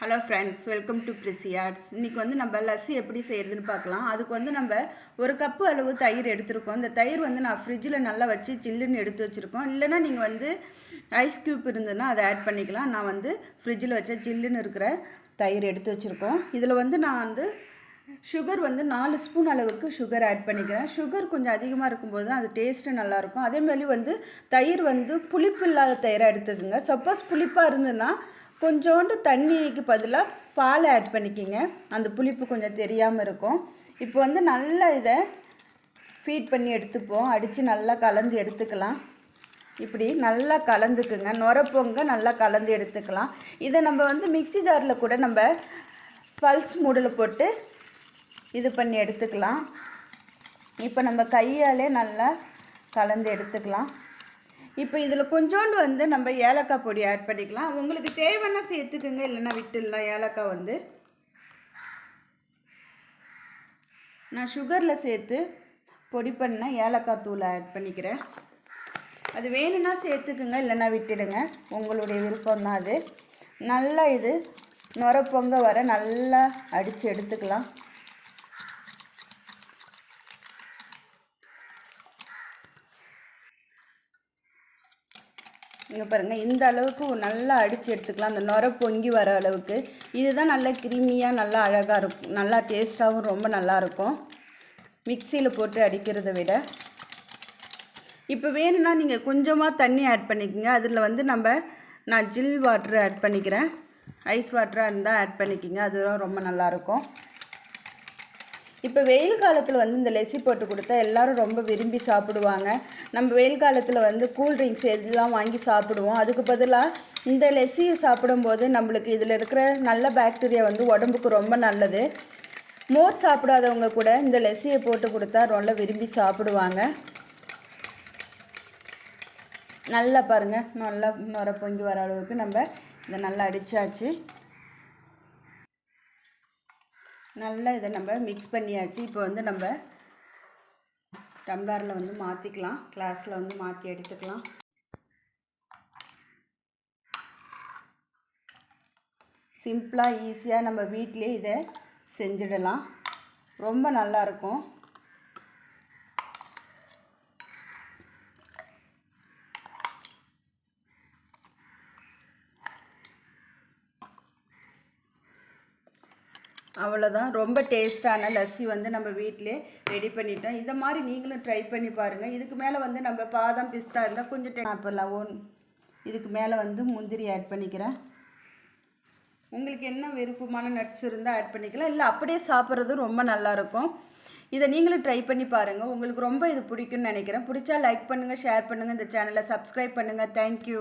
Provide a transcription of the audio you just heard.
Hello friends welcome to பிரிசியார்ட்ஸ் இன்றைக்கி வந்து நம்ம லஸ்ஸி எப்படி செய்கிறதுன்னு பார்க்கலாம். அதுக்கு வந்து நம்ம ஒரு கப்பு அளவு தயிர் எடுத்திருக்கோம். இந்த தயிர் வந்து நான் ஃப்ரிட்ஜில் நல்லா வச்சு சில்லுன்னு எடுத்து வச்சுருக்கோம். இல்லைன்னா நீங்கள் வந்து ஐஸ் க்யூப் இருந்ததுன்னா அதை ஆட் பண்ணிக்கலாம். நான் வந்து ஃப்ரிட்ஜில் வச்ச சில்லுன்னு இருக்கிற தயிர் எடுத்து வச்சுருக்கோம். இதில் வந்து நான் வந்து சுகர் வந்து நாலு ஸ்பூன் அளவுக்கு சுகர் ஆட் பண்ணிக்கிறேன். சுகர் கொஞ்சம் அதிகமாக இருக்கும்போது தான் அது டேஸ்ட்டு நல்லாயிருக்கும் அதேமாதிரி வந்து தயிர் வந்து புளிப்பு இல்லாத தயிராக எடுத்துக்கோங்க. சப்போஸ் புளிப்பாக இருந்ததுன்னா கொஞ்சோண்டு தண்ணிக்கு பதிலாக பால் ஆட் பண்ணிக்கிங்க. அந்த புளிப்பு கொஞ்சம் தெரியாமல் இருக்கும். இப்போ வந்து நல்லா இதை ஃபீட் பண்ணி எடுத்துப்போம். அடித்து நல்லா கலந்து எடுத்துக்கலாம். இப்படி நல்லா கலந்துக்குங்க. நுரப்பொங்க நல்லா கலந்து எடுத்துக்கலாம். இதை நம்ம வந்து மிக்ஸி ஜாரில் கூட நம்ம பல்ஸ் மூடில் போட்டு இது பண்ணி எடுத்துக்கலாம். இப்போ நம்ம கையாலே நல்லா கலந்து எடுத்துக்கலாம். இப்போ இதில் கொஞ்சோண்டு வந்து நம்ம ஏலக்காய் பொடி ஆட் பண்ணிக்கலாம். உங்களுக்கு தேவைன்னா சேர்த்துக்குங்க இல்லைன்னா விட்டுடலாம். ஏலக்காய் வந்து நான் சுகரில் சேர்த்து பொடி பண்ண ஏலக்காய் தூளை ஆட் பண்ணிக்கிறேன். அது வேணும்னா சேர்த்துக்குங்க இல்லைன்னா விட்டுடுங்க. உங்களுடைய விருப்பம் தான் அது. நல்லா இது நுர பொங்க வர நல்லா அடித்து எடுத்துக்கலாம். இங்கே பாருங்கள் இந்த அளவுக்கு நல்லா அடித்து எடுத்துக்கலாம். அந்த நுர பொங்கி வர அளவுக்கு. இதுதான் நல்லா கிருமியாக நல்லா அழகாக இருக்கும். நல்லா டேஸ்ட்டாகவும் ரொம்ப நல்லாயிருக்கும் மிக்சியில் போட்டு அடிக்கிறத விட. இப்போ வேணும்னா நீங்கள் கொஞ்சமாக தண்ணி ஆட் பண்ணிக்கோங்க. அதில் வந்து நம்ம நான் ஜில் வாட்ரு ஆட் பண்ணிக்கிறேன். ஐஸ் வாட்டராக இருந்தால் ஆட் பண்ணிக்கிங்க. அதுவும் ரொம்ப நல்லாயிருக்கும் இப்போ வெயில் காலத்தில் வந்து இந்த லெசி போட்டு கொடுத்தா எல்லோரும் ரொம்ப விரும்பி சாப்பிடுவாங்க. நம்ம வெயில் காலத்தில் வந்து கூல்ட்ரிங்க்ஸ் எல்லாம் வாங்கி சாப்பிடுவோம். அதுக்கு பதிலாக இந்த லெஸ்ஸியை சாப்பிடும்போது நம்மளுக்கு இதில் இருக்கிற நல்ல பாக்டீரியா வந்து உடம்புக்கு ரொம்ப நல்லது. மோர் சாப்பிடாதவங்க கூட இந்த லெஸ்ஸியை போட்டு கொடுத்தா ரொம்ப விரும்பி சாப்பிடுவாங்க. நல்லா பாருங்கள் நல்லா முறை பொங்கி வர அளவுக்கு நம்ம இதை நல்லா அடித்தாச்சு நல்லா இதை நம்ம மிக்ஸ் பண்ணியாச்சு. இப்போ வந்து நம்ம டம்ளரில் வந்து மாற்றிக்கலாம் கிளாஸில் வந்து மாற்றி எடுத்துக்கலாம். சிம்பிளாக ஈஸியாக நம்ம வீட்டிலே இதை செஞ்சிடலாம். ரொம்ப நல்லாயிருக்கும் அவ்வளோதான் ரொம்ப டேஸ்ட்டான லஸ்ஸி வந்து நம்ம வீட்டிலே ரெடி பண்ணிட்டோம். இந்த மாதிரி நீங்களும் ட்ரை பண்ணி பாருங்கள் இதுக்கு மேலே வந்து நம்ம பாதாம் பிஸ்தா இருந்தால் கொஞ்சம் டே இப்போ லவோன் இதுக்கு மேலே வந்து முந்திரி ஆட் பண்ணிக்கிறேன். உங்களுக்கு என்ன விருப்பமான நட்ஸ் இருந்தால் ஆட் பண்ணிக்கலாம். இல்லை அப்படியே சாப்பிட்றதும் ரொம்ப நல்லாயிருக்கும் இதை நீங்களும் ட்ரை பண்ணி பாருங்கள் உங்களுக்கு ரொம்ப இது பிடிக்கும்னு நினைக்கிறேன். பிடிச்சா லைக் பண்ணுங்கள் ஷேர் பண்ணுங்கள் இந்த சேனலை சப்ஸ்கிரைப் பண்ணுங்கள் தேங்க்யூ